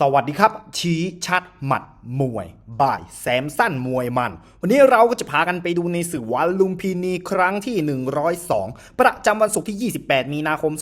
สวัสดีครับ ชี้ชัดหมัดมวยบ่ายแซมสั้นมวยมัน วันนี้เราก็จะพากันไปดูในสื่อวันลุมพินีครั้งที่ 102 ประจำวันศุกร์ที่ 28 มีนาคม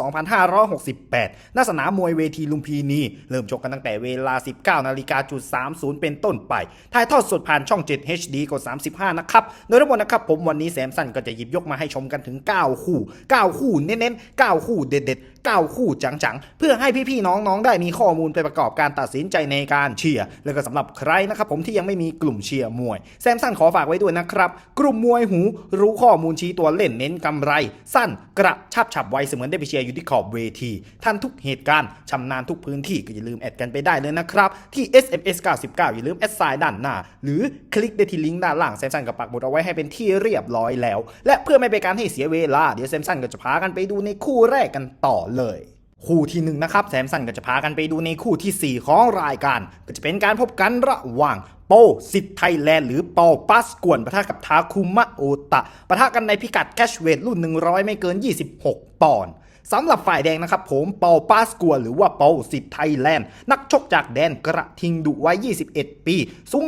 2568 ณ สนามมวยเวทีลุมพินี เริ่มชกกันตั้งแต่เวลา 19นาฬิกาจุด30 เป็นต้นไป ถ่ายทอดสดผ่านช่อง 7 HD กด 35 นะครับ โดยทั้งหมดนะครับ ผมวันนี้แซมสั้นก็จะหยิบยกมาให้ชมกันถึง 9 คู่ 9 คู่เน้นๆ 9 คู่เด็ดๆ 9 คู่จังๆ เพื่อให้พี่ๆน้องๆ ได้มีข้อมูลไปประกอบการตัดสินใจในการเชียร์ แล้วก็สำหรับใครนะครับผมที่ยังไม่มีกลุ่มเชียร์มวย แซมสั้นขอฝากไว้ด้วยนะครับ กลุ่มมวยหูรู้ข้อมูลชี้ตัวเล่นเน้นกำไร สั้นกระชับฉับไวเสมือนได้ไปเชียร์อยู่ที่ขอบเวทีทันทุกเหตุการณ์ชำนาญทุกพื้นที่ก็อย่าลืมแอดกันไปได้เลยนะครับที่ SMS 99อย่าลืมแอดไซน์ด้านหน้า หรือคลิกได้ที่ลิงก์ด้านล่างแซมสั้นกับปักหมุดเอาไว้ให้เป็นที่เรียบร้อยแล้ว และเพื่อไม่เป็นการให้เสียเวลาเดี๋ยวแซมสั้นก็จะพากันไปดูในคู่แรกกันต่อเลย คู่ที่หนึ่งนะครับแซมสันก็จะพากันไปดูในคู่ทีสี่ 4 ของรายการ ก็จะเป็นการพบกันระหว่างโปสิทธิ์ไทยแลนด์หรือปาปัสกวนปะทะกับทาคุมะโอตะปะทะกันในพิกัดแคชเวทรุ่น 100 ไม่เกิน 26 ปอนด์ สำหรับฝ่ายแดงนะครับผมเปาปาสกัวหรือว่าเปาสิทธิ์ไทยแลนด์นักชกจากแดนกระทิงดุวัย21 ปี สูง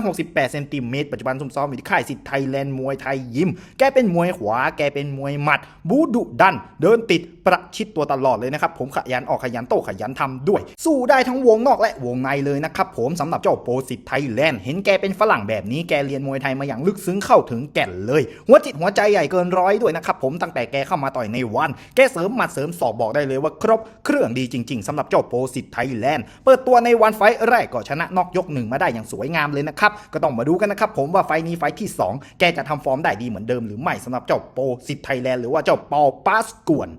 168 เซนติเมตรปัจจุบันซุ่มซ้อมอยู่ที่ค่ายสิทธิ์ไทยแลนด์มวยไทยยิม แกเป็นมวยขวา แกเป็นมวยหมัด บูดุดัน เดินติดประชิดตัวตลอดเลยนะครับผมขยันออกขยันโตขยันทำด้วย สู้ได้ทั้งวงนอกและวงในเลยนะครับผมสำหรับเจ้าโปสิทธิ์ไทยแลนด์เห็นแกเป็นฝรั่งแบบนี้แกเรียนมวยไทยมาอย่างลึกซึ้งเข้าถึงแก่นเลย หัวจิตหัวใจใหญ่เกินร้อยด้วยนะครับผมตั้งแต่แกเข้ามาต่อยในวัน แกเสริมมาเสริมสอบบอกได้เลยว่าครบเครื่องดีจริง ๆสำหรับเจ้าโปสิทธิ์ไทยแลนด์เปิดตัวในวันไฟแรกก็ชนะนอกยกหนึ่งมาได้อย่างสวยงามเลยนะครับก็ต้องมาดูกันนะครับผมว่าไฟนี้ไฟที่สองแกจะทำฟอร์มได้ดีเหมือนเดิมหรือไม่สำหรับเจ้าโปสิทธิ์ไทยแลนด์หรือว่าเจ้าปอปาสกวน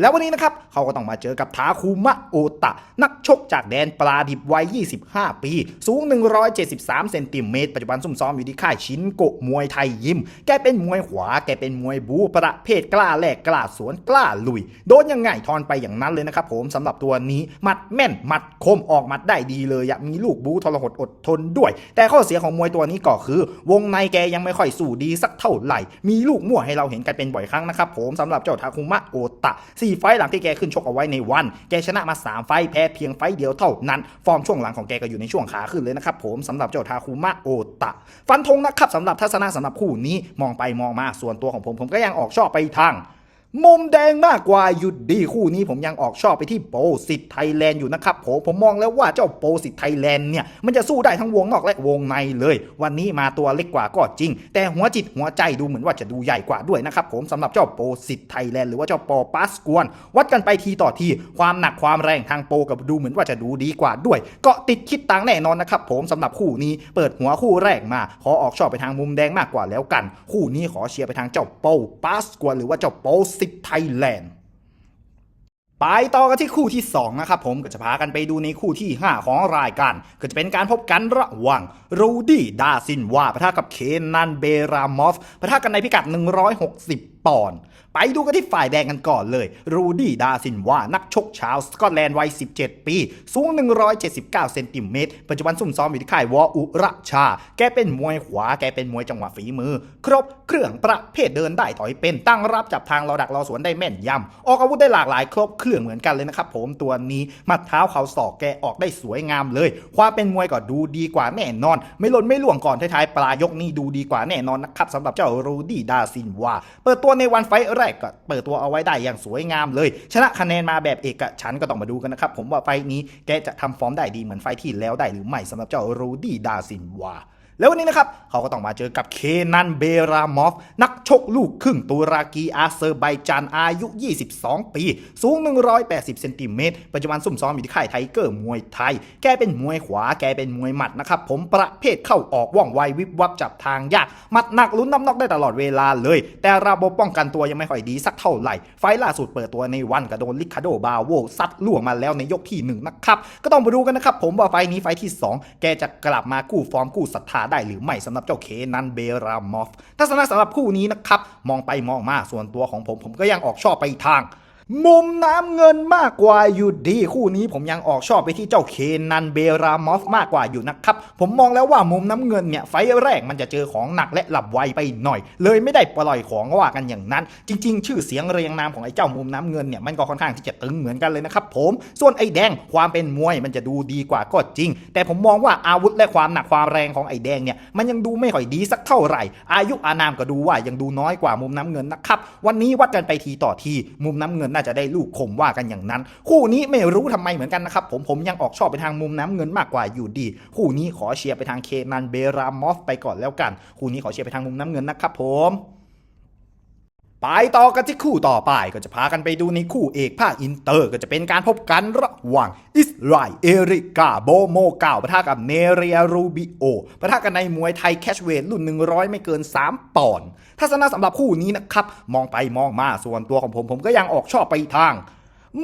แล้ววันนี้นะครับเขาก็ต้องมาเจอกับทาคุมะโอตะ นักชกจากแดนปลาดิบวัย 25 ปี สูง 173 เซนติเมตร ปัจจุบันซุ่มซ้อมอยู่ที่ค่ายชินโกะมวยไทยยิม แกเป็นมวยขวา แกเป็นมวยบูประเภทกล้าแลกกล้าสวนกล้าลุย โดนยังไงทอนไปอย่างนั้นเลยนะครับผมสำหรับตัวนี้มัดแม่นมัดคมออกมัดได้ดีเลยมีลูกบูทรหดอดทนด้วย แต่ข้อเสียของมวยตัวนี้ก็คือ วงในแกยังไม่ค่อยสู้ดีสักเท่าไหร่ มีลูกมั่วให้เราเห็นกันเป็นบ่อยครั้งนะครับผมสำหรับเจ้าทาคุมะโอตะสี่ไฟหลังที่แกขึ้นชกเอาไว้ในวัน แกชนะมา 3 ไฟแพ้เพียงไฟเดียวเท่านั้น ฟอร์มช่วงหลังของแกก็อยู่ในช่วงขาขึ้นเลยนะครับผมสำหรับเจ้าทาคุมะโอตะ ฟันธงนะครับสำหรับทัศนะสำหรับคู่นี้มองไปมองมาส่วนตัวของผมผมก็ยังออกชอบไปทาง มุมแดงมากกว่าหยุดดีคู่นี้ผมยังออกชอบไปที่โปสิทไทยแลนด์อยู่นะครับผมผมมองแล้วว่าเจ้าโปสิทไทยแลนด์เนี่ยมันจะสู้ได้ทั้งวงนอกและวงในเลย วันนี้มาตัวเล็กกว่าก็จริง แต่หัวจิตหัวใจดูเหมือนว่าจะดูใหญ่กว่าด้วยนะครับผมสำหรับเจ้าโปสิทไทยแลนด์หรือว่าเจ้าปอปัสกวน วัดกันไปทีต่อทีความหนักความแรงทางโปกับดูเหมือนว่าจะดูดีกว่าด้วย ก็ติดคิดตังแน่นอนนะครับผมสำหรับคู่นี้เปิดหัวคู่แรกมา ขอออกชอบไปทางมุมแดงมากกว่าแล้วกัน คู่นี้ขอเชียร์ไปทางเจ้าโปปัสกวนหรือว่าเจ้าโปสิทธิ์ไทยแลนด์ไปต่อกันที่คู่ที่ 2 นะครับผมก็จะพากันไปดูในคู่ที่ 5 ของรายการ ก็จะเป็นการพบกันระหว่างรูดี้ดาซินวาปะทะกับเคนนันเบรามอฟปะทะกันในพิกัด 160 ปอนด์ไปดูกันที่ฝ่ายแดงกันก่อนเลยรูดี้ดาซินวานักชกชาวสกอตแลนด์วัย 17 ปี สูง 179 เซนติเมตรปัจจุบันซุ่มซ้อมอยู่ที่ค่ายวออุระชา แกเป็นมวยขวาแกเป็นมวยจังหวะฝีมือ ครบเครื่องประเภทเดินได้ถอยเป็นตั้งรับจับทางเราดักเราสวนได้แม่นยำออกอาวุธได้หลากหลายครบเครื่องเหมือนกันเลยนะครับผมตัวนี้มัดเท้าเขาศอกแกออกได้สวยงามเลย ความเป็นมวยก็ดูดีกว่าแน่นอน ไม่หล่นไม่หลวงก่อนท้ายๆปลายกนี่ดูดีกว่าแน่นอนนะครับสำหรับเจ้ารูดี้ดาซินวาเปิดตัวในวันไฟแรกก็เปิดตัวเอาไว้ได้อย่างสวยงามเลย ชนะคะแนนมาแบบเอกฉันก็ต้องมาดูกันนะครับผมว่าไฟนี้แกจะทำฟอร์มได้ดีเหมือนไฟที่แล้วได้หรือไม่สำหรับเจ้ารูดี้ดาซินวา แล้ววันนี้นะครับ เขาก็ต้องมาเจอกับเคนันเบรามอฟ นักชกลูกครึ่งตุรกีอาเซอร์ไบจานอายุ 22 ปี สูง 180 เซนติเมตร ปัจจุบันซุ่มซ้อมอยู่ที่ค่ายไทเกอร์มวยไทย แกเป็นมวยขวา แกเป็นมวยหมัดนะครับ ผมประเภทเข้าออกว่องไววิบวับจับทางยาก หมัดหนักลุ้นน้ำนอกได้ตลอดเวลาเลย แต่ระบบป้องกันตัวยังไม่ค่อยดีสักเท่าไหร่ ไฟล่าสุดเปิดตัวในวันก็โดนลิคาโดบาโวซัดล่วงมาแล้วในยกที่หนึ่งนะครับ ก็ต้องมาดูกันนะครับ ผมว่าไฟนี้ไฟที่สองแกจะกลับมากู้ฟอร์มกู้ศรัทธาได้หรือไม่สำหรับเจ้าเคนันเบรามอฟทัศนะสำหรับคู่นี้นะครับมองไปมองมาส่วนตัวของผมผมก็ยังออกชอบไปทาง มุมน้ำเงินมากกว่าอยู่ดีคู่นี้ผมยังออกชอบไปที่เจ้าเคนนันเบรามอฟมากกว่าอยู่นะครับ ผมมองแล้วว่ามุมน้ำเงินเนี่ยไฟแรกมันจะเจอของหนักและหลับไวไปหน่อย เลยไม่ได้ปล่อยของว่ากันอย่างนั้น จริง ๆ ชื่อเสียงเรียงนามของไอ้เจ้ามุมน้ำเงินเนี่ยมันก็ค่อนข้างที่จะตึงเหมือนกันเลยนะครับผมส่วนไอ้แดงความเป็นมวยมันจะดูดีกว่าก็จริง แต่ผมมองว่าอาวุธและความหนักความแรงของไอ้แดงเนี่ยมันยังดูไม่ค่อยดีสักเท่าไหร่ อายุอานามก็ดูว่ายังดูน้อยกว่ามุมน้ำเงินนะครับวันนี้วัดกันไปทีต่อทีมุมน้ำเงินน่าจะได้ลูกคมว่ากันอย่างนั้น คู่นี้ไม่รู้ทำไมเหมือนกันนะครับผมผมยังออกชอบไปทางมุมน้ำเงินมากกว่าอยู่ดี คู่นี้ขอเชียร์ไปทางเคนันเบรามอฟไปก่อนแล้วกัน คู่นี้ขอเชียร์ไปทางมุมน้ำเงินนะครับผม ไปต่อกันที่คู่ต่อไปก็จะพากันไปดูในคู่เอกภาคอินเตอร์ก็จะเป็นการพบกันระหว่าง อิสราเอริกาโบโมเก่าปะทะกับเนเรียรูบิโอปะทะกันในมวยไทยแคชเวทรุ่น 100 ไม่เกิน 3ปอนด์ทัศนะสำหรับคู่นี้นะครับ มองไปมองมาส่วนตัวของผมผมก็ยังออกชอบไปทาง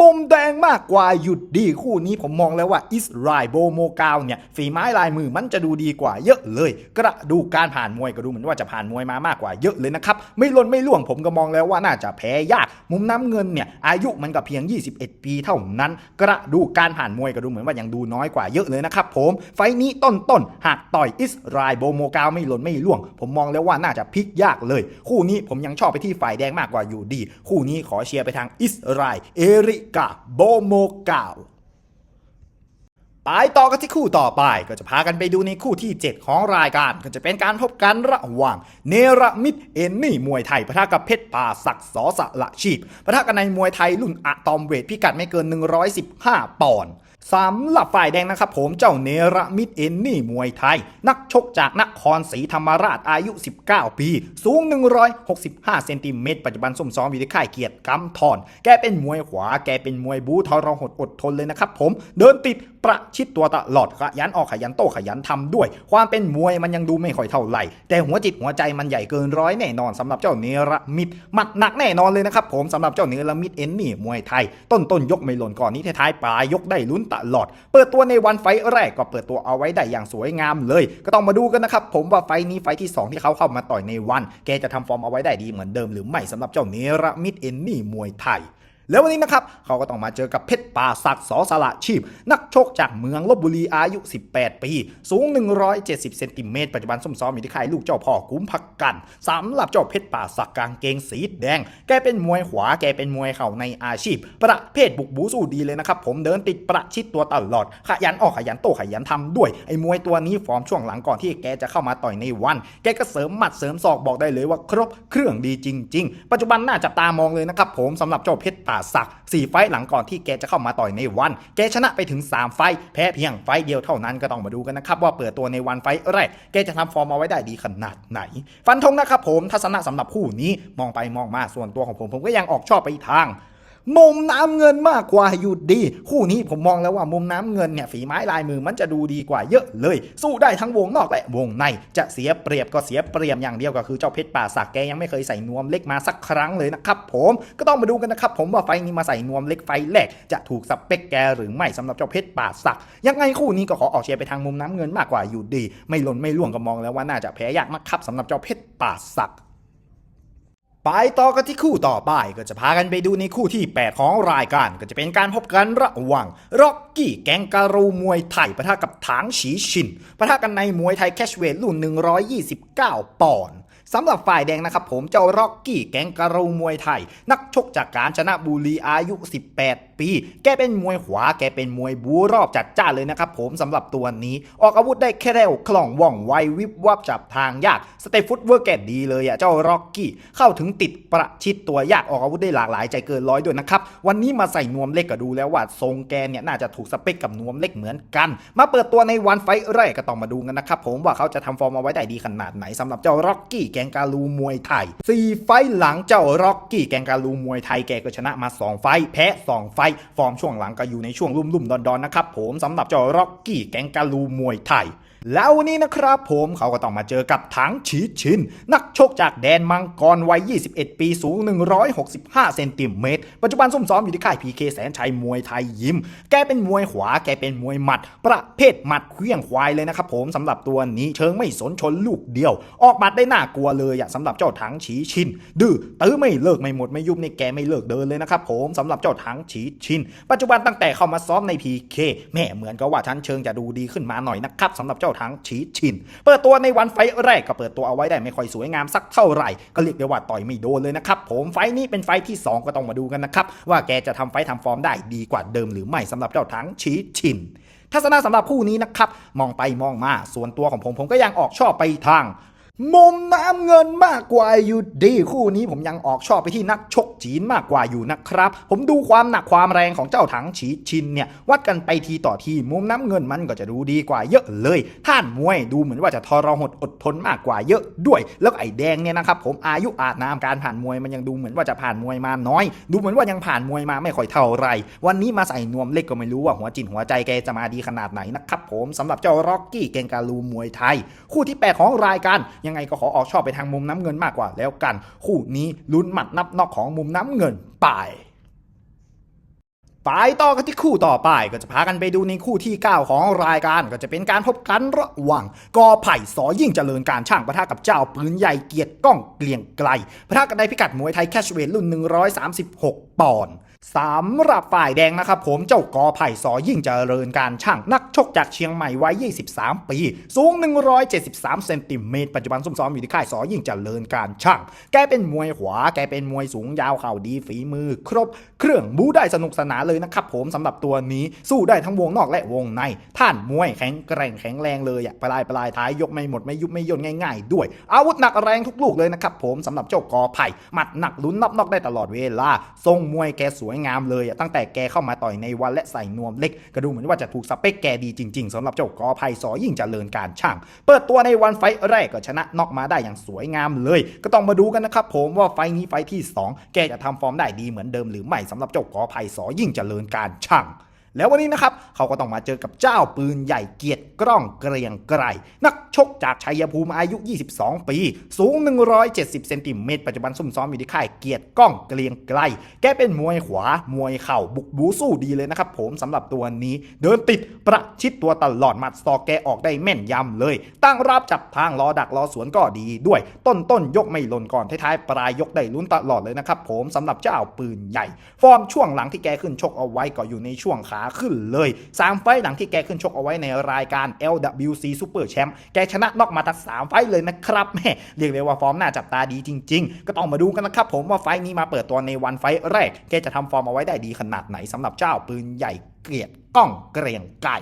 มุมแดงมากกว่าหยุดดีคู่นี้ผมมองแล้วว่าอิสราโบโมกาวเนี่ยฝีไม้ลายมือมันจะดูดีกว่าเยอะเลย กระดูกการผ่านมวยก็ดูเหมือนว่าจะผ่านมวยมามากกว่าเยอะเลยนะครับ ไม่ล้นไม่ล่วงผมก็มองแล้วว่าน่าจะแพ้ยาก มุมน้ำเงินเนี่ยอายุมันก็เพียง 21 ปีเท่านั้น กระดูกการผ่านมวยก็ดูเหมือนว่ายังดูน้อยกว่าเยอะเลยนะครับผมไฟนี้ต้นต้นๆหากต่อยอิสราโบโมกาวไม่ล้นไม่ล่วง ผมมองแล้วว่าน่าจะพลิกยากเลย คู่นี้ผมยังชอบไปที่ฝ่ายแดงมากกว่าอยู่ดี คู่นี้ขอเชียร์ไปทางอิสราเอริกะโบโมกาวไปต่อกันที่คู่ต่อไปก็จะพากันไปดูในคู่ที่ 7 ของรายการก็จะเป็นการพบกันระหว่าง เนรมิตเอนนี่มวยไทยปะทะกับเพชรป่าศักดิ์สอสละชีพปะทะกันในมวยไทยรุ่นอะตอมเวทพิกัดไม่เกิน 115 ปอนด์ สำหรับฝ่ายแดงนะครับผมเจ้าเนรมิตเอนนี่มวยไทย นักชกจากนครศรีธรรมราชอายุ 19 ปี สูง 165 เซนติเมตรปัจจุบันส้มซ้อมอยู่ที่ค่ายเกียรติกำทอน แกเป็นมวยขวา แกเป็นมวยบูทรหดอดทนเลยนะครับผม เดินติด ประชิดตัวตลอดขยันออกขยันโต้ขยันทำด้วย ความเป็นมวยมันยังดูไม่ค่อยเท่าไหร่ แต่หัวจิตหัวใจมันใหญ่เกินร้อยแน่นอนสำหรับเจ้าเนรมิตหมัดหนักแน่นอนเลยนะครับผมสำหรับเจ้าเนรมิตเอ็นนี่มวยไทย ต้นต้นยกไม่หล่นก่อนนี้ท้ายๆปลายยกได้ลุ้นตลอด เปิดตัวในวันไฟแรกก็เปิดตัวเอาไว้ได้อย่างสวยงามเลย ก็ต้องมาดูกันนะครับผมว่าไฟนี้ไฟที่สองที่เขาเข้ามาต่อยในวัน แกจะทำฟอร์มเอาไว้ได้ดีเหมือนเดิมหรือไม่สำหรับเจ้าเนรมิตเอ็นนี่มวยไทย แล้ววันนี้นะครับเขาก็ต้องมาเจอกับเพชรป่าศักดิ์สอสละชีพ นักชกจากเมืองลบบุรีอายุ 18 ปี สูง 170 เซนติเมตรปัจจุบันส้มซ้อมอยู่ที่ค่ายลูกเจ้าพ่อคุ้มพักกันสำหรับเจ้าเพชรป่าศักดิ์กางเกงสีแดง แกเป็นมวยขวาแกเป็นมวยเข่าในอาชีพ ประเภทบุกบูสู้ดีเลยนะครับ ผมเดินติดประชิดตัวตลอด ขยันออกขยันโตขยันทำด้วยไอ้มวยตัวนี้ฟอร์มช่วงหลังก่อนที่แกจะเข้ามาต่อยในวัน แกก็เสริมหมัดเสริมศอกบอกได้เลยว่าครบเครื่องดีจริง ๆ ปัจจุบันน่าจับตามองเลยนะครับผมสำหรับเจ้าเพชรป่าสักสี่ไฟต์หลังก่อนที่แกจะเข้ามาต่อยในวัน แกชนะไปถึง 3 ไฟต์แพ้เพียงไฟต์เดียวเท่านั้นก็ต้องมาดูกันนะครับ ว่าเปิดตัวในวันไฟต์แรก แกจะทำฟอร์มเอาไว้ได้ดีขนาดไหน ฟันธงนะครับผมทัศนะสำหรับคู่นี้มองไปมองมาส่วนตัวของผมผมก็ยังออกชอบไปทาง มุมน้ำเงินมากกว่าอยู่ดี คู่นี้ผมมองแล้วว่ามุมน้ำเงินเนี่ยฝีไม้ลายมือมันจะดูดีกว่าเยอะเลย สู้ได้ทั้งวงนอกและวงใน จะเสียเปรียบก็เสียเปรียบอย่างเดียวก็คือเจ้าเพชรป่าสักแกยังไม่เคยใส่นวมเล็กมาสักครั้งเลยนะครับผมก็ต้องมาดูกันนะครับผมว่าไฟนี้มาใส่นวมเล็กไฟแรกจะถูกสเปคแกหรือไม่สำหรับเจ้าเพชรป่าสัก ยังไงคู่นี้ก็ขอออกเชียร์ไปทางมุมน้ำเงินมากกว่าอยู่ดี ไม่หล่นไม่ล่วงก็มองแล้วว่าน่าจะแพ้ยากนะครับสำหรับเจ้าเพชรป่าสัก ไปต่อกันที่คู่ต่อไปก็จะพากันไปดูในคู่ที่ 8 ของรายการ ก็จะเป็นการพบกันระหว่างร็อกกี้แกงการูมวยไทยปะทะกับถางฉีชินปะทะกันในมวยไทยแคชเวทรุ่น 129 ปอนด์ สำหรับฝ่ายแดงนะครับผมเจ้าร็อกกี้แกงการูมวยไทย นักชกจากการชนะบุรีอายุ 18 ปี แกเป็นมวยขวาแกเป็นมวยบูรอบจัดจ้านเลยนะครับผมสำหรับตัวนี้ ออกอาวุธได้แค่เร็วคล่องว่องไววิบวับจับทางยากสเตฟุตเวิร์แกดีเลยอะเจ้าร็อกกี้เข้าถึงติดประชิดตัวยากออกอาวุธได้หลากหลายใจเกินร้อยด้วยนะครับวันนี้มาใส่นวมเล็กก็ดูแล้วว่าทรงแกเนี่ยน่าจะถูกสเปคกับนวมเล็กเหมือนกัน มาเปิดตัวในวันไฟแรกก็ต้องมาดูกันนะครับผมว่าเขาจะทำฟอร์มเอาไว้ได้ดีขนาดไหนสำหรับเจ้าร็อกกี้แกงการูมวยไทย 4 ไฟหลังเจ้าร็อกกี้แกงการูมวยไทยแกก็ชนะมา 2 ไฟแพ้ 2 ไฟ ฟอร์มช่วงหลังก็อยู่ในช่วงลุ่มๆดอนๆนะครับผมสำหรับเจ้าร็อกกี้แกงการูมวยไทย แล้ววันนี้นะครับผมเขาก็ต้องมาเจอกับถังฉีชิน นักชกจากแดนมังกรวัย 21 ปีสูง 165 เซนติเมตร ปัจจุบันซุ่มซ้อมอยู่ที่ค่ายพีเคแสนชัยมวยไทยยิม แกเป็นมวยขวา แกเป็นมวยหมัด ประเภทหมัดเคลี้ยงควายเลยนะครับผมสำหรับตัวนี้เชิงไม่สนชนลูกเดียว ออกหมัดได้น่ากลัวเลยอะสำหรับเจ้าถังฉีชิน ดื้อตื้อไม่เลิกไม่หมดไม่ยุบในแกไม่เลิกเดินเลยนะครับผมสำหรับเจ้าถังฉีชิน ปัจจุบันตั้งแต่เข้ามาซ้อมใน PK แม่เหมือนกับว่าชั้นเชิงจะดูดีขึ้นมาหน่อยนะครับสำหรับเจ้าถังชีชิน เปิดตัวในวันไฟแรกก็เปิดตัวเอาไว้ได้ไม่ค่อยสวยงามสักเท่าไหร่ ก็เรียกได้ว่าต่อยไม่โดนเลยนะครับ ผมไฟนี้เป็นไฟที่ 2 ก็ต้องมาดูกันนะครับ ว่าแกจะทำไฟท์ทำฟอร์มได้ดีกว่าเดิมหรือไม่สำหรับเจ้าถังชีชินทัศนะสำหรับคู่นี้นะครับ มองไปมองมาส่วนตัวของผมผมก็ยังออกชอบไปทาง มุมน้ำเงินมากกว่าอยู่ดีคู่นี้ผมยังออกชอบไปที่นักชกจีนมากกว่าอยู่นะครับ ผมดูความหนักความแรงของเจ้าถังฉีชินเนี่ยวัดกันไปทีต่อทีมุมน้ำเงินมันก็จะดูดีกว่าเยอะเลย ท่านมวยดูเหมือนว่าจะทรหดอดทนมากกว่าเยอะด้วย แล้วไอ้แดงเนี่ยนะครับผมอายุอาจนามการผ่านมวยมันยังดูเหมือนว่าจะผ่านมวยมาน้อย ดูเหมือนว่ายังผ่านมวยมาไม่ค่อยเท่าไหรวันนี้มาใส่นวมเล็กก็ไม่รู้ว่าหัวจิตหัวใจแกจะมาดีขนาดไหนนะครับผมสำหรับเจ้าร็อกกี้เกงการูมวยไทย คู่ที่แปของรายการยังไงก็ขอออกชอบไปทางมุมน้ำเงินมากกว่าแล้วกัน คู่นี้ลุ้นหมัดนับนอกของมุมน้ำเงินไปไปต่อกันที่คู่ต่อไปก็จะพากันไปดูในคู่ที่ 9 ของรายการก็จะเป็นการพบกันระหว่างกอไผ่สอยิ่งเจริญการช่างปะทะกับเจ้าปืนใหญ่เกียรติก้องเกลียงไกลปะทะกันในพิกัดมวยไทยแคชเวทรุ่น 136 ปอนด์ สำหรับฝ่ายแดงนะครับผมเจ้ากอไผ่สอยิ่งเจริญการช่างนักชกจากเชียงใหม่วัย 23 ปี สูง 173 เซนติเมตร ปัจจุบันซุ่มซ้อมอยู่ที่ค่ายสอยิ่งเจริญการช่าง แกเป็นมวยขวา แกเป็นมวยสูงยาวเข่าดีฝีมือ ครบ เครื่องบูได้สนุกสนานเลยนะครับผมสำหรับตัวนี้สู้ได้ทั้งวงนอกและวงใน ท่านมวยแข็งแกร่งแข็งแรงเลยอะปลายปลายท้ายยกไม่หมดไม่ยุบไม่ย่นง่าย ๆ ด้วย อาวุธหนักแรงทุกลูกเลยนะครับผมสำหรับเจ้ากอไผ่หมัดหนักลุ้นนอกนอกได้ตลอดเวลาทรงมวยแกสวยงามเลยตั้งแต่แกเข้ามาต่อยในวันและใส่นวมเล็กก็ดูเหมือนว่าจะถูกสเปคแกดีจริง ๆสำหรับเจ้ากอภัยสอยิ่งเจริญการช่าง เปิดตัวในวันไฟแรกก็ชนะน็อกมาได้อย่างสวยงามเลย ก็ต้องมาดูกันนะครับผมว่าไฟนี้ไฟที่สองแกจะทำฟอร์มได้ดีเหมือนเดิมหรือไม่สำหรับเจ้ากอภัยสอยิ่งเจริญการช่าง แล้ววันนี้นะครับเขาก็ต้องมาเจอกับเจ้าปืนใหญ่เกียรติกล้องเกรียงไกรนักชกจากชัยภูมิอายุ 22 ปี สูง 170 เซนติเมตรปัจจุบันซุ่มซ้อมอยู่ที่ค่ายเกียรติกล้องเกรียงไกรแกเป็นมวยขวามวยเข่าบุกบูสู้ดีเลยนะครับผมสำหรับตัวนี้ เดินติดประชิดตัวตลอดมัดซอกแกออกได้แม่นยำเลย ตั้งรับจับทางรอดักรอสวนก็ดีด้วย ต้นต้นยกไม่หล่นก่อนท้ายๆปลายยกได้ลุ้นตลอดเลยนะครับผมสำหรับเจ้าปืนใหญ่ ฟอร์มช่วงหลังที่แกขึ้นชกเอาไว้ก็อยู่ในช่วงขาขึ้นเลยสามไฟต์หลังที่แกขึ้นชกเอาไว้ในรายการ LWC Super Champ แกชนะนอกมาทั้งสามไฟต์เลยนะครับแม่เรียกเลยว่าฟอร์มน่าจับตาดีจริง ๆ ก็ต้องมาดูกันนะครับผมว่าไฟต์นี้มาเปิดตัวในวันไฟต์แรก แกจะทำฟอร์มเอาไว้ได้ดีขนาดไหนสำหรับเจ้าปืนใหญ่เกลียดก้องเกรียงไก่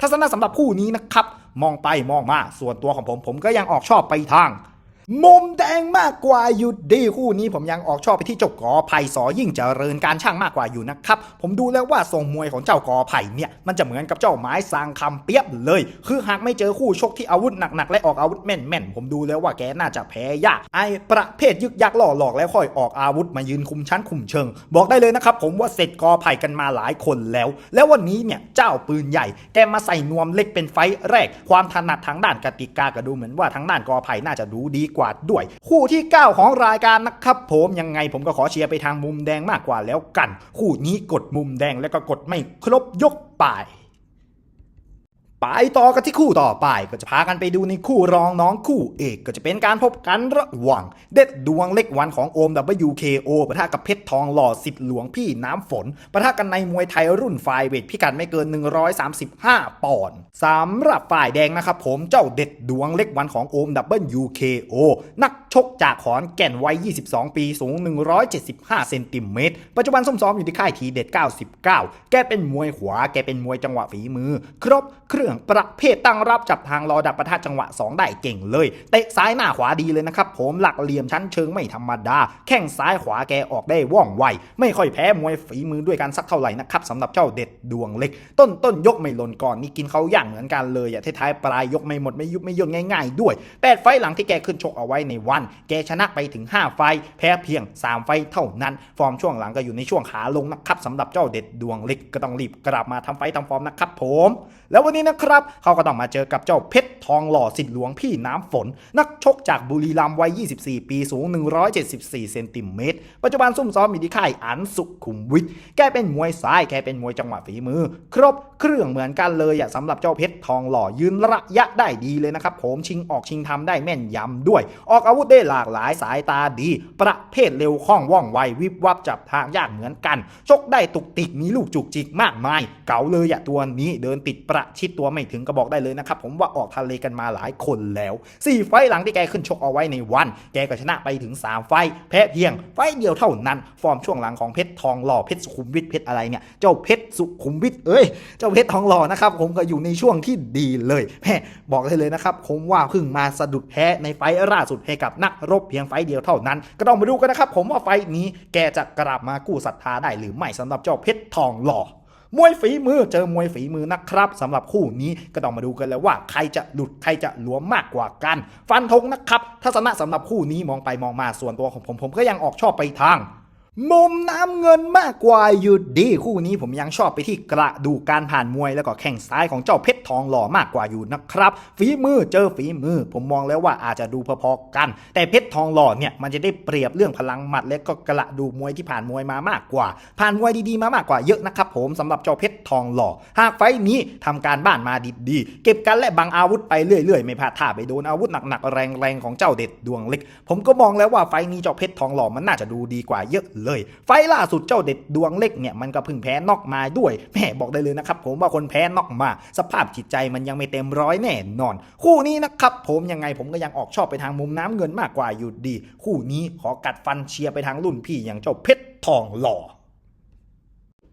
ทัศนะสำหรับคู่นี้นะครับมองไปมองมาส่วนตัวของผมผมก็ยังออกชอบไปทาง มุมแดงมากกว่าอยู่ดีคู่นี้ผมยังออกชอบไปที่เจ้ากอไผ่สอยิ่งเจริญการช่างมากกว่าอยู่นะครับ ผมดูแล้วว่าทรงมวยของเจ้ากอไผ่เนี่ย มันจะเหมือนกับเจ้าไม้สร้างคำเปียบเลย คือหากไม่เจอคู่ชกที่อาวุธหนักๆและออกอาวุธแม่นๆผมดูแล้วว่าแกน่าจะแพ้ยากไอประเภทยึกยักล่อหลอกแล้วค่อยออกอาวุธมายืนคุมชั้นคุมเชิง บอกได้เลยนะครับผมว่าเสร็จกอไผ่กันมาหลายคนแล้ว แล้ววันนี้เนี่ยเจ้าปืนใหญ่แกมาใส่นวมเล็กเป็นไฟแรก ความถนัดทางด้านกติกาก็ดูเหมือนว่าทางด้านกอไผ่น่าจะดูดีกว่าด้วย คู่ที่ 9 ของรายการนะครับผมยังไงผมก็ขอเชียร์ไปทางมุมแดงมากกว่าแล้วกัน คู่นี้กดมุมแดงแล้วก็กดไม่ครบยกไป ไปต่อกันที่คู่ต่อไปก็จะพากันไปดูในคู่รองน้องคู่เอกก็จะเป็นการพบกันระหว่าง เด็ดดวงเล็กวันของโอม WKO ปะทะกับเพชรทองหล่อสิทธิ์หลวงพี่น้ำฝนปะทะกันในมวยไทยรุ่นไฟเวทพิกัดไม่เกิน 135 ปอนด์สำหรับฝ่ายแดงนะครับผมเจ้าเด็ดดวงเล็กวันของโอม WKO นักชกจากขอนแก่นวัย 22 ปีสูง 175 เซนติเมตรปัจจุบันซุ่มซ้อมอยู่ที่ค่ายทีเด็ด 99 แกเป็นมวยขวาแกเป็นมวยจังหวะฝีมือ ครบเครื่องประเภทตั้งรับจับทางรอดับประทะจังหวะ 2 ได้เก่งเลยเตะซ้ายหน้าขวาดีเลยนะครับผมหลักเหลี่ยมชั้นเชิงไม่ธรรมดา แข้งซ้ายขวาแกออกได้ว่องไว ไม่ค่อยแพ้มวยฝีมือด้วยกันสักเท่าไหร่นะครับสำหรับเจ้าเด็ดดวงเล็ก ต้นต้นยกไม่หล่นก่อนนี่กินเขาย่างเหมือนกันเลยอะท้ายปลายยกไม่หมดไม่ยุบไม่ย่นง่าย ๆ ด้วยแปดไฟหลังที่แกขึ้นชกเอาไว้ในวัน แกชนะไปถึง 5 ไฟ แพ้เพียง 3 ไฟเท่านั้น ฟอร์มช่วงหลังก็อยู่ในช่วงขาลงนะครับสำหรับเจ้าเด็ดดวงเล็กก็ต้องรีบกลับมาทำไฟล์ทำฟอร์มนะครับผม แล้ววันนี้นะนะครับ เขาก็ต้องมาเจอกับเจ้าเพชรทองหล่อสิทธิ์หลวงพี่น้ำฝน นักชกจากบุรีรัมย์วัย 24 ปีสูง 174 เซนติเมตร ปัจจุบันซุ่มซ้อมอยู่ที่ค่ายอันสุขุมวิทแกเป็นมวยซ้ายแกเป็นมวยจังหวะฝีมือ ครบเครื่องเหมือนกันเลยอะสำหรับเจ้าเพชรทองหล่อยืนระยะได้ดีเลยนะครับผมชิงออกชิงทำได้แม่นยำด้วย ออกอาวุธได้หลากหลายสายตาดี ประเภทเร็วคล่องว่องไววิบวับจับทางยากเหมือนกัน ชกได้ตุกติกมีลูกจุกจิกมากมาย เก๋าเลยอะตัวนี้เดินติดประชิดตัวไม่ถึงก็บอกได้เลยนะครับผมว่าออกทะเลกันมาหลายคนแล้วสี่ไฟหลังที่แกขึ้นชกเอาไว้ในวัน แกก็ชนะไปถึง 3 ไฟ แพ้เพียงไฟเดียวเท่านั้น ฟอร์มช่วงหลังของเพชรทองหล่อเพชรสุขุมวิทเพชรอะไรเนี่ยเจ้าเพชรสุขุมวิทเอ้ยเจ้าเพชรทองหล่อนะครับผมก็อยู่ในช่วงที่ดีเลยแม่บอกได้เลยนะครับผมว่าเพิ่งมาสะดุดแพ้ในไฟล่าสุดให้กับนักรบเพียงไฟเดียวเท่านั้น ก็ต้องมาดูกันนะครับผมว่าไฟนี้แกจะกลับมากู้ศรัทธาได้หรือไม่สำหรับเจ้าเพชรทองหล่อ มวยฝีมือเจอมวยฝีมือนะครับสำหรับคู่นี้ก็ต้องมาดูกันแล้วว่าใครจะหลุดใครจะหลวมมากกว่ากัน ฟันธงนะครับทัศนะสำหรับคู่นี้มองไปมองมาส่วนตัวของผมผมก็ยังออกชอบไปทาง มุมน้ำเงินมากกว่าอยู่ดี คู่นี้ผมยังชอบไปที่กระดูกการผ่านมวยแล้วก็แข่งซ้ายของเจ้าเพชรทองหล่อมากกว่าอยู่นะครับฝีมือเจอฝีมือ ผมมองแล้วว่าอาจจะดูพอๆกัน แต่เพชรทองหล่อเนี่ยมันจะได้เปรียบเรื่องพลังหมัด และก็กระดูกมวยที่ผ่านมวยมามากกว่า ผ่านมวยดีๆมามากกว่าเยอะนะครับผมสำหรับเจ้าเพชรทองหล่อหากไฟนี้ทำการบ้านมาดีๆเก็บกันและบังอาวุธไปเรื่อยๆ ไม่พลาดท่าไปโดนอาวุธหนักๆแรงๆของเจ้าเด็ดดวงเล็ก ผมก็มองแล้วว่าไฟนี้เจ้าเพชรทองหล่อมันน่าจะดูดีกว่าเยอะเลย ไฟล่าสุดเจ้าเด็ดดวงเล็กเนี่ยมันก็เพิ่งแพ้นอกมาด้วยแม่บอกได้เลยนะครับผมว่าคนแพ้นอกมา สภาพจิตใจมันยังไม่เต็มร้อยแน่นอน คู่นี้นะครับผมยังไงผมก็ยังออกชอบไปทางมุมน้ำเงินมากกว่าอยู่ดี คู่นี้ขอกัดฟันเชียร์ไปทางรุ่นพี่อย่างเจ้าเพชรทองหล่อ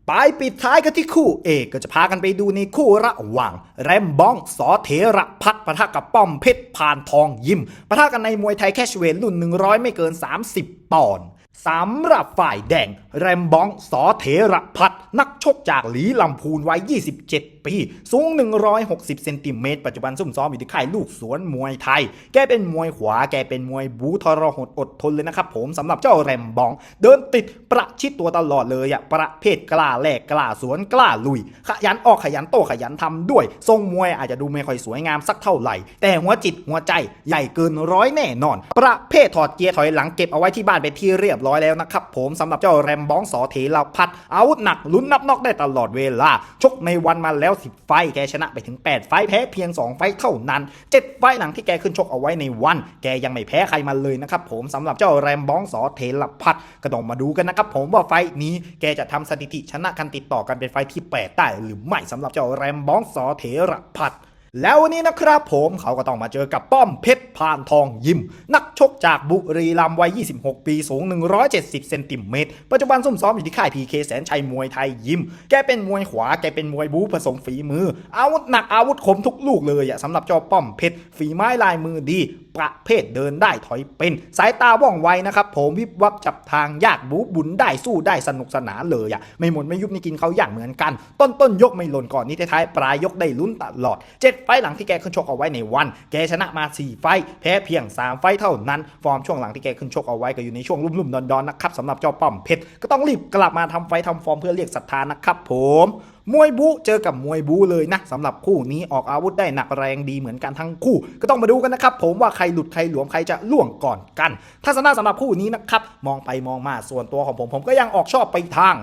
ไปปิดท้ายกันที่คู่เอกก็จะพากันไปดูในคู่ระหว่าง แรมบ้องสอเถระพัดปะทะกับป้อมเพชรพานทองยิมปะทะกันในมวยไทยแคชเวทรุ่น 100 ไม่เกิน 30ปอนด์ สำหรับฝ่ายแดง แรมบ้องสอเถระพัดนักชกจากหลีลำพูนวัย 27 ปี สูง 160เซนติเมตรปัจจุบันซุ่มซ้อมอยู่ที่ค่ายลูกสวนมวยไทย แกเป็นมวยขวา แกเป็นมวยบูทรหดอดทนเลยนะครับผมสำหรับเจ้าแรมบอง เดินติดประชิดตัวตลอดเลยอะประเภทกล้าแลกกล้าสวนกล้าลุย ขยันออกขยันโตขยันทำด้วย ทรงมวยอาจจะดูไม่ค่อยสวยงามสักเท่าไหร่ แต่หัวจิตหัวใจใหญ่เกินร้อยแน่นอน ประเภทถอดเกียร์ถอยหลังเก็บเอาไว้ที่บ้านเป็นที่เรียบร้อยแล้วนะครับผมสำหรับเจ้าแรมบองสอเทลาพัดอาวุธหนักลุ้นนับนอกได้ตลอดเวลา ชกในวันมาแล้ว10 ไฟแกชนะไปถึง 8 ไฟแพ้เพียง 2 ไฟเท่านั้น 7 ไฟหลังที่แกขึ้นชกเอาไว้ในวัน แกยังไม่แพ้ใครมาเลยนะครับผมสำหรับเจ้าแรมบ้องสอเทลพัดก็ต้องมาดูกันนะครับผมว่าไฟนี้แกจะทำสถิติชนะกันติดต่อกันเป็นไฟที่ 8 ได้หรือไม่สำหรับเจ้าแรมบ้องสอเทระพัด แล้ววันนี้นะครับผมเขาก็ต้องมาเจอกับป้อมเพชรพานทองยิม นักชกจากบุรีรัมย์วัย 26 ปีสูง 170 เซนติเมตร ปัจจุบันซุ่มซ้อมอยู่ที่ค่ายพีเคแสนชัยมวยไทยยิม แกเป็นมวยขวา แกเป็นมวยบูผสมฝีมือ อาวุธหนักอาวุธคมทุกลูกเลยอะสำหรับเจ้าป้อมเพชรฝีไม้ลายมือดี ประเภทเดินได้ถอยเป็น สายตาว่องไวนะครับผมวิบวับจับทางยากบูบุญได้สู้ได้สนุกสนานเลยอะไม่หมดไม่ยุบนี่กินเขาอย่างเหมือนกัน ต้นต้นยกไม่หล่นก่อนนี่ท้ายปลายยกได้ลุ้นตลอดเจ็ดไฟหลังที่แกขึ้นชกเอาไว้ในวัน แกชนะมา 4 ไฟ แพ้เพียง 3 ไฟเท่านั้น ฟอร์มช่วงหลังที่แกขึ้นชกเอาไว้ก็อยู่ในช่วงรุ่มๆดอนๆนะครับสำหรับเจ้าป้อมเพชรก็ต้องรีบกลับมาทำไฟล์ทำฟอร์มเพื่อเรียกศรัทธานะครับผมมวยบูเจอกับมวยบูเลยนะสำหรับคู่นี้ออกอาวุธได้หนักแรงดีเหมือนกันทั้งคู่ ก็ต้องมาดูกันนะครับ ผมว่าใครหลุดใครหลวมใครจะล่วงก่อนกันทัศนะสำหรับคู่นี้นะครับมองไปมองมาส่วนตัวของผมผมก็ยังออกชอบไปทาง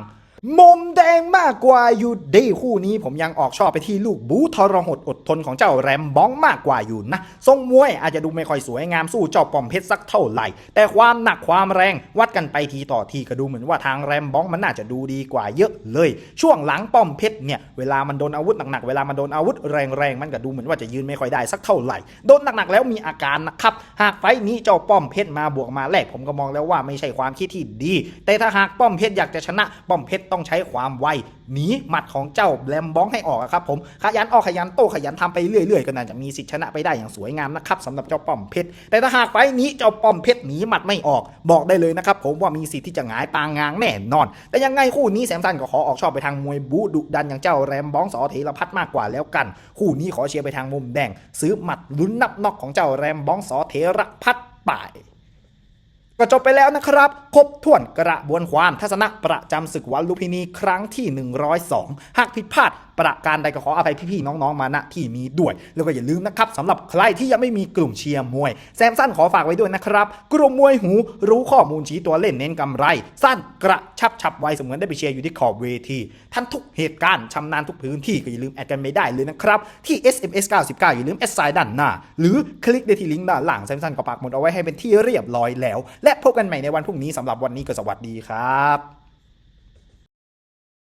มุมแดงมากกว่าอยู่ดีคู่นี้ผมยังออกชอบไปที่ลูกบูทรหดอดทนของเจ้าแรมบ้องมากกว่าอยู่นะ ทรงมวยอาจจะดูไม่ค่อยสวยงามสู้เจ้าปอมเพชรสักเท่าไหร่ แต่ความหนักความแรงวัดกันไปทีต่อทีก็ดูเหมือนว่าทางแรมบ้องมันน่าจะดูดีกว่าเยอะเลย ช่วงหลังป้อมเพชรเนี่ยเวลามันโดนอาวุธหนักๆเวลามันโดนอาวุธแรงๆมันก็ดูเหมือนว่าจะยืนไม่ค่อยได้สักเท่าไหร่โดนหนักๆแล้วมีอาการนะครับหากไฟนี้เจ้าป้อมเพชรมาบวกมาแรกผมก็มองแล้วว่าไม่ใช่ความคิดที่ดี แต่ถ้าหากป้อมเพชรอยากจะชนะป้อมเพชรต้องใช้ความไวหนีหมัดของเจ้าแรมบ้องให้ออกครับผมขยันออกขยันโตขยันทำไปเรื่อยๆก็น่าจะมีสิทธิชนะไปได้อย่างสวยงามนะครับสำหรับเจ้าป้อมเพชรแต่ถ้าหากไฟนี้เจ้าป้อมเพชรหนีหมัดไม่ออก บอกได้เลยนะครับผมว่ามีสิทธิ์ที่จะหงายปางงางแน่นอน แต่ยังไงคู่นี้แซมสันก็ขอออกชอบไปทางมวยบูดุดันอย่างเจ้าแรมบ้องสอเทรพัฒมากกว่าแล้วกัน คู่นี้ขอเชียร์ไปทางมุมแดง ซื้อหมัดลุ้นนับนอกของเจ้าแรมบ้องสอเทรพัฒไป ก็จบไปแล้วนะครับ ครบถ้วนกระบวนความทัศนะประจำศึกวันลุพินีครั้งที่ 102 หากผิดพลาด ประการใดก็ขออภัยพี่ๆน้องๆมาณที่นี้ด้วย แล้วก็อย่าลืมนะครับสำหรับใครที่ยังไม่มีกลุ่มเชียร์มวย แซมสั้นขอฝากไว้ด้วยนะครับกลุ่มมวยหูรู้ข้อมูลชี้ตัวเล่นเน้นกำไร สั้นกระชับฉับไวเสมือนได้ไปเชียร์อยู่ที่ขอบเวทีท่านทุกเหตุการณ์ชำนาญทุกพื้นที่ก็อย่าลืมแอดกันไม่ได้เลยนะครับที่ SMS 99อย่าลืมแอดไซด์ด้านหน้า หรือคลิกได้ที่ลิงก์ด้านหล่างแซมสั้นก็ปักหมดเอาไว้ให้เป็นที่เรียบร้อยแล้ว และพบกันใหม่ในวันพรุ่งนี้สำหรับวันนี้ก็สวัสดีครับ